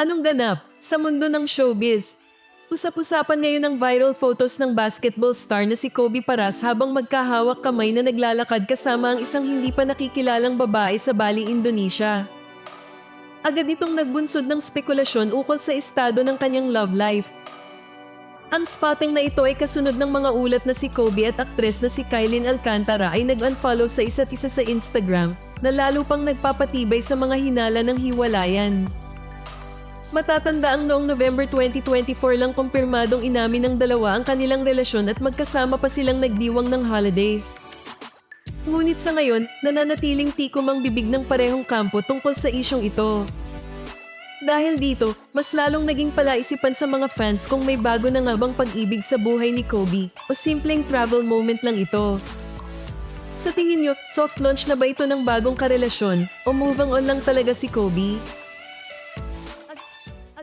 Anong ganap sa mundo ng showbiz? Usap-usapan ngayon ang viral photos ng basketball star na si Kobe Paras habang magkahawak kamay na naglalakad kasama ang isang hindi pa nakikilalang babae sa Bali, Indonesia. Agad itong nagbunsod ng spekulasyon ukol sa estado ng kanyang love life. Ang spotting na ito ay kasunod ng mga ulat na si Kobe at aktres na si Kylin Alcantara ay nag-unfollow sa isa't isa sa Instagram na lalo pang nagpapatibay sa mga hinala ng hiwalayan. Matatanda ang noong November 2024 lang kumpirmadong inamin ng dalawa ang kanilang relasyon at magkasama pa silang nagdiwang ng holidays. Ngunit sa ngayon, nananatiling tikom ang bibig ng parehong kampo tungkol sa isyong ito. Dahil dito, mas lalong naging palaisipan sa mga fans kung may bago na nga bang pag-ibig sa buhay ni Kobe o simpleng travel moment lang ito. Sa tingin nyo, soft launch na ba ito ng bagong karelasyon o moving on lang talaga si Kobe?